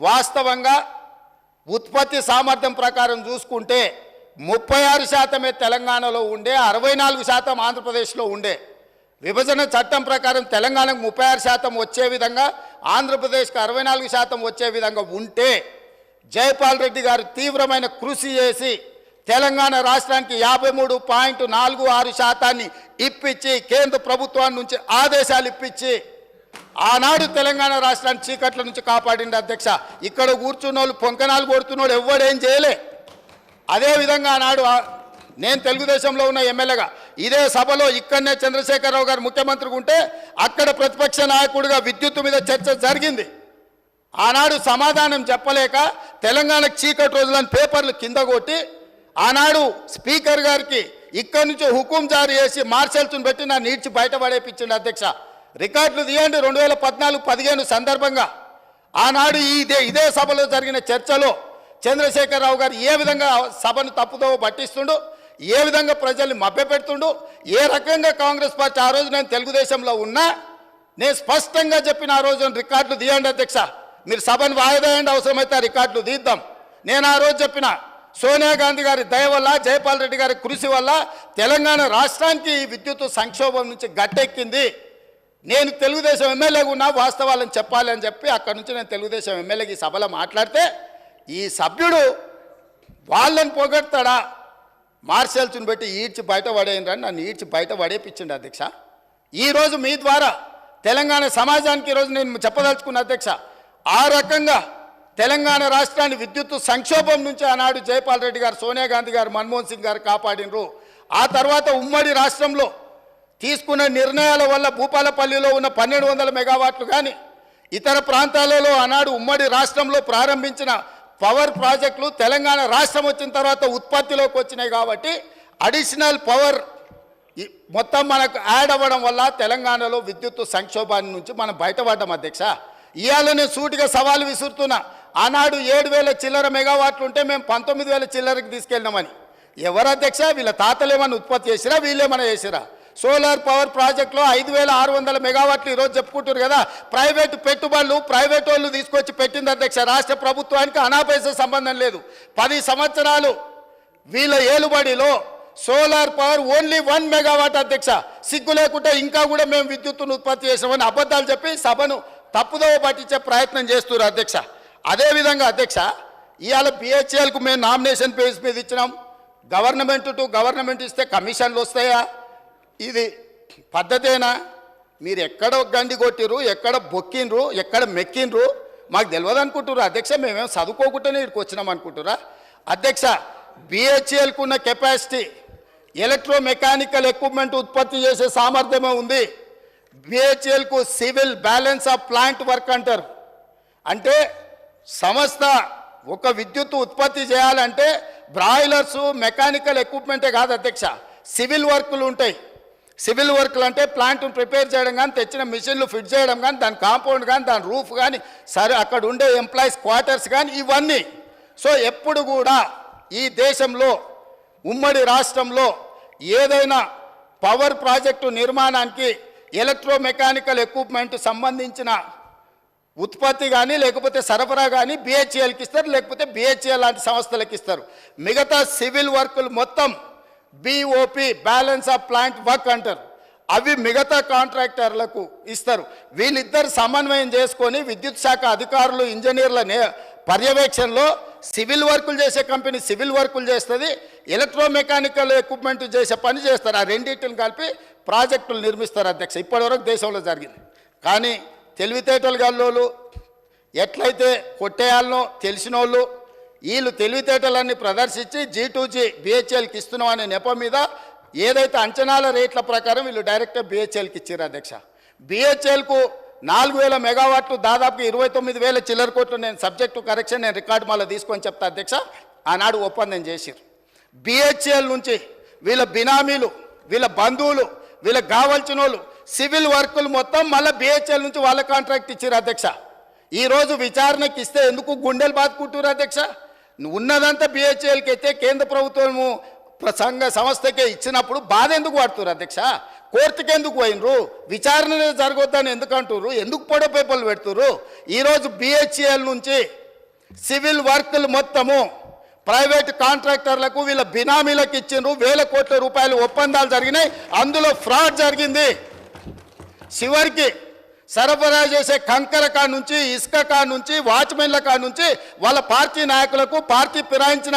వాస్తవంగా ఉత్పత్తి సామర్థ్యం ప్రకారం చూసుకుంటే ముప్పై ఆరు శాతమే తెలంగాణలో ఉండే అరవై నాలుగు శాతం ఆంధ్రప్రదేశ్లో ఉండే. విభజన చట్టం ప్రకారం తెలంగాణకు ముప్పై ఆరు శాతం వచ్చే విధంగా ఆంధ్రప్రదేశ్కి అరవై నాలుగు శాతం వచ్చే విధంగా ఉంటే జయపాల్ రెడ్డి గారు తీవ్రమైన కృషి చేసి తెలంగాణ రాష్ట్రానికి యాభై మూడు పాయింట్ నాలుగు ఆరు శాతాన్ని ఇప్పించి కేంద్ర ప్రభుత్వం నుంచి ఆదేశాలు ఇప్పించి ఆనాడు తెలంగాణ రాష్ట్రాన్ని చీకట్ల నుంచి కాపాడింది అధ్యక్ష. ఇక్కడ కూర్చున్నోళ్ళు పొంకనాలు కొడుతున్నోడు ఎవ్వడేం చేయలే. అదేవిధంగా ఆనాడు నేను తెలుగుదేశంలో ఉన్న ఎమ్మెల్యేగా ఇదే సభలో ఇక్కడనే చంద్రశేఖరరావు గారు ముఖ్యమంత్రిగా ఉంటే అక్కడ ప్రతిపక్ష నాయకుడిగా విద్యుత్ మీద చర్చ జరిగింది. ఆనాడు సమాధానం చెప్పలేక తెలంగాణకు చీకటి రోజులని పేపర్లు కింద కొట్టి ఆనాడు స్పీకర్ గారికి ఇక్కడి నుంచి హుకుం జారీ చేసి మార్షల్స్ని పెట్టి నా నీడ్చి బయటపడేపించిండు అధ్యక్ష. రికార్డులు తీయండి రెండు వేల పద్నాలుగు పదిహేను సందర్భంగా. ఆనాడు ఇదే ఇదే సభలో జరిగిన చర్చలో చంద్రశేఖరరావు గారు ఏ విధంగా సభను తప్పుదో పట్టిస్తుండు ఏ విధంగా ప్రజల్ని మభ్యపెడుతుండు ఏ రకంగా కాంగ్రెస్ పార్టీ ఆ రోజు నేను తెలుగుదేశంలో ఉన్నా నేను స్పష్టంగా చెప్పిన ఆ రోజు రికార్డులు తీయండి అధ్యక్ష. మీరు సభను వాయిదేయండి అవసరమైతే ఆ రికార్డులు తీద్దాం. నేను ఆ రోజు చెప్పిన సోనియా గాంధీ గారి దయ వల్ల జయపాల్ రెడ్డి గారి కృషి వల్ల తెలంగాణ రాష్ట్రానికి ఈ విద్యుత్ సంక్షోభం నుంచి గట్టెక్కింది. నేను తెలుగుదేశం ఎమ్మెల్యేగా ఉన్నా వాస్తవాలను చెప్పాలి అని చెప్పి అక్కడ నుంచి నేను తెలుగుదేశం ఎమ్మెల్యేకి సభలో మాట్లాడితే ఈ సభ్యుడు వాళ్ళని పొగడతాడా? మార్షల్స్ని బట్టి ఈడ్చి బయట పడేయండి నన్ను ఈడ్చి బయట పడేపించండి అధ్యక్ష. ఈరోజు మీ ద్వారా తెలంగాణ సమాజానికి ఈరోజు నేను చెప్పదలుచుకున్న అధ్యక్ష ఆ రకంగా తెలంగాణ రాష్ట్రాన్ని విద్యుత్ సంక్షోభం నుంచి ఆనాడు జయపాల్ రెడ్డి గారు సోనియా గాంధీ గారు మన్మోహన్ సింగ్ గారు కాపాడినరు. ఆ తర్వాత ఉమ్మడి రాష్ట్రంలో తీసుకున్న నిర్ణయాల వల్ల భూపాలపల్లిలో ఉన్న పన్నెండు వందల మెగావాట్లు కానీ ఇతర ప్రాంతాలలో ఆనాడు ఉమ్మడి రాష్ట్రంలో ప్రారంభించిన పవర్ ప్రాజెక్టులు తెలంగాణ రాష్ట్రం వచ్చిన తర్వాత ఉత్పత్తిలోకి వచ్చినాయి కాబట్టి అడిషనల్ పవర్ మొత్తం మనకు యాడ్ అవ్వడం వల్ల తెలంగాణలో విద్యుత్ సంక్షోభాన్ని నుంచి మనం బయటపడ్డాం అధ్యక్ష. ఇవాళ నేను సూటిగా సవాలు విసురుతున్నా ఆనాడు ఏడు వేల చిల్లర మెగావాట్లు ఉంటే మేము పంతొమ్మిది వేల చిల్లరకి తీసుకెళ్ళినామని. ఎవరు అధ్యక్ష? వీళ్ళ తాతలు ఏమైనా ఉత్పత్తి చేసిరా? వీళ్ళేమైనా చేసిరా? సోలార్ పవర్ ప్రాజెక్టులో ఐదు వేల ఆరు వందల మెగావాట్లు ఈరోజు చెప్పుకుంటారు కదా. ప్రైవేటు పెట్టుబడులు ప్రైవేట్ వాళ్ళు తీసుకొచ్చి పెట్టింది అధ్యక్ష. రాష్ట్ర ప్రభుత్వానికి అనాపైస సంబంధం లేదు. పది సంవత్సరాలు వీళ్ళ ఏలుబడిలో solar power only one megawatt అధ్యక్ష. సిగ్గు లేకుంటే ఇంకా కూడా మేము విద్యుత్తును ఉత్పత్తి చేసామని అబద్ధాలు చెప్పి సభను తప్పుదోవ పట్టించే ప్రయత్నం చేస్తున్నారు అధ్యక్ష. అదేవిధంగా అధ్యక్ష ఇవాళ బిహెచ్ఎల్కు మేము నామినేషన్ పేజ్ మీద ఇచ్చినాం. గవర్నమెంట్ టు గవర్నమెంట్ ఇస్తే కమిషన్లు వస్తాయా? ఇది పద్ధతేనా? మీరు ఎక్కడ గండి కొట్టిర్రు ఎక్కడ బొక్కిండ్రు ఎక్కడ మెక్కిండ్రు? మాకు తెలియదు అనుకుంటున్నారు అధ్యక్ష మేమేం చదువుకోకుండానే ఇక్కడికి వచ్చినాం అనుకుంటురా అధ్యక్ష బిహెచ్ఎల్కు ఉన్న కెపాసిటీ ఎలక్ట్రో మెకానికల్ ఎక్విప్మెంట్ ఉత్పత్తి చేసే సామర్థ్యమే ఉంది. బిహెచ్ఎల్కు civil balance of plant work అంటారు. అంటే సంస్థ ఒక విద్యుత్ ఉత్పత్తి చేయాలంటే బ్రాయిలర్స్ మెకానికల్ ఎక్విప్మెంటే కాదు అధ్యక్ష. సివిల్ వర్కులు ఉంటాయి. సివిల్ వర్క్లు అంటే ప్లాంట్ను ప్రిపేర్ చేయడం కానీ తెచ్చిన మిషన్లు ఫిట్ చేయడం కానీ దాని కాంపౌండ్ కానీ దాని రూఫ్ కానీ సరే అక్కడ ఉండే ఎంప్లాయీస్ క్వార్టర్స్ కానీ ఇవన్నీ. సో ఎప్పుడు కూడా ఈ దేశంలో ఉమ్మడి రాష్ట్రంలో ఏదైనా పవర్ ప్రాజెక్టు నిర్మాణానికి ఎలక్ట్రో మెకానికల్ ఎక్విప్మెంట్ సంబంధించిన ఉత్పత్తి కానీ లేకపోతే సరఫరా కానీ బిహెచ్ఎల్కి ఇస్తారు లేకపోతే బిహెచ్ఎల్ లాంటి సంస్థలకు ఇస్తారు. మిగతా సివిల్ వర్కులు మొత్తం BOP balance of plant work అంటారు. అవి మిగతా కాంట్రాక్టర్లకు ఇస్తారు. వీళ్ళిద్దరు సమన్వయం చేసుకొని విద్యుత్ శాఖ అధికారులు ఇంజనీర్ల పర్యవేక్షణలో సివిల్ వర్కులు చేసే కంపెనీ సివిల్ వర్కులు చేస్తుంది. ఎలక్ట్రో మెకానికల్ ఎక్విప్మెంట్ చేసే పని చేస్తారు. ఆ రెండింటిని కలిపి ప్రాజెక్టులు నిర్మిస్తారు అధ్యక్ష. ఇప్పటివరకు దేశంలో జరిగింది. కానీ తెలివితేటలు గల్లోళ్ళు ఎట్లయితే కొట్టేయాలనో తెలిసిన వాళ్ళు వీళ్ళు తెలివితేటలన్నీ ప్రదర్శించి జీ టూ జీ బిహెచ్ఎల్కి ఇస్తున్నాం అనే నెపం మీద ఏదైతే అంచనాల రేట్ల ప్రకారం వీళ్ళు డైరెక్ట్గా బిహెచ్ఎల్కి ఇచ్చారు అధ్యక్ష. బిహెచ్ఎల్కు నాలుగు వేల మెగావాట్లు దాదాపు ఇరవై తొమ్మిది వేల చిల్లర కోట్లు నేను సబ్జెక్టు కరెక్షన్ నేను రికార్డు మళ్ళీ తీసుకొని చెప్తా అధ్యక్ష. ఆనాడు ఒప్పందం చేసిరు బిహెచ్ఎల్ నుంచి వీళ్ళ బినామీలు వీళ్ళ బంధువులు వీళ్ళకి కావాల్సిన వాళ్ళు సివిల్ వర్కులు మొత్తం మళ్ళీ బిహెచ్ఎల్ నుంచి వాళ్ళ కాంట్రాక్ట్ ఇచ్చారు అధ్యక్ష. ఈరోజు విచారణకి ఇస్తే ఎందుకు గుండెలు బాదుకుంటారు అధ్యక్ష? ఉన్నదంతా బిహెచ్ఎల్కి అయితే కేంద్ర ప్రభుత్వము ప్రసంగ సంస్థకే ఇచ్చినప్పుడు బాధ ఎందుకు పడుతున్నారు అధ్యక్ష? కోర్టుకి ఎందుకు పోయినరు? విచారణ జరగొద్దని ఎందుకు అంటున్నారు? ఎందుకు పొడో పేపర్లు పెడుతున్నారు? ఈరోజు బిహెచ్ఎల్ నుంచి సివిల్ వర్కులు మొత్తము ప్రైవేట్ కాంట్రాక్టర్లకు వీళ్ళ బినామీలకు ఇచ్చిండ్రు వేల కోట్ల రూపాయలు ఒప్పందాలు జరిగినాయి. అందులో ఫ్రాడ్ జరిగింది. చివరికి సరఫరా చేసే కంకర కా నుంచి ఇసుక కా నుంచి వాచ్మెన్ల కా నుంచి వాళ్ళ పార్టీ నాయకులకు పార్టీ ఫిరాయించిన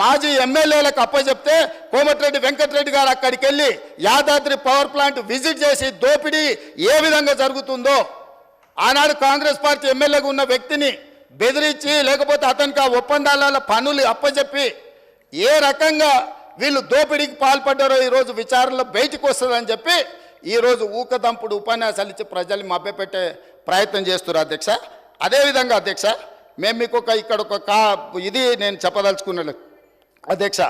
మాజీ ఎమ్మెల్యేలకు అప్పచెప్తే కోమటిరెడ్డి వెంకటరెడ్డి గారు అక్కడికి వెళ్ళి యాదాద్రి పవర్ ప్లాంట్ విజిట్ చేసి దోపిడీ ఏ విధంగా జరుగుతుందో ఆనాడు కాంగ్రెస్ పార్టీ ఎమ్మెల్యేగా ఉన్న వ్యక్తిని బెదిరించి లేకపోతే అతనికి ఆ ఒప్పందాల పనులు అప్పచెప్పి ఏ రకంగా వీళ్ళు దోపిడీకి పాల్పడ్డారో ఈరోజు విచారణలో బయటకు వస్తుందని చెప్పి ఈరోజు ఊకదంపుడు ఉపన్యాసాలు ఇచ్చి ప్రజల్ని మభ్యపెట్టే ప్రయత్నం చేస్తున్నారు అధ్యక్ష. అదేవిధంగా అధ్యక్ష మేము మీకు ఒక ఇక్కడ ఒక కా ఇది నేను చెప్పదలుచుకున్నాను అధ్యక్ష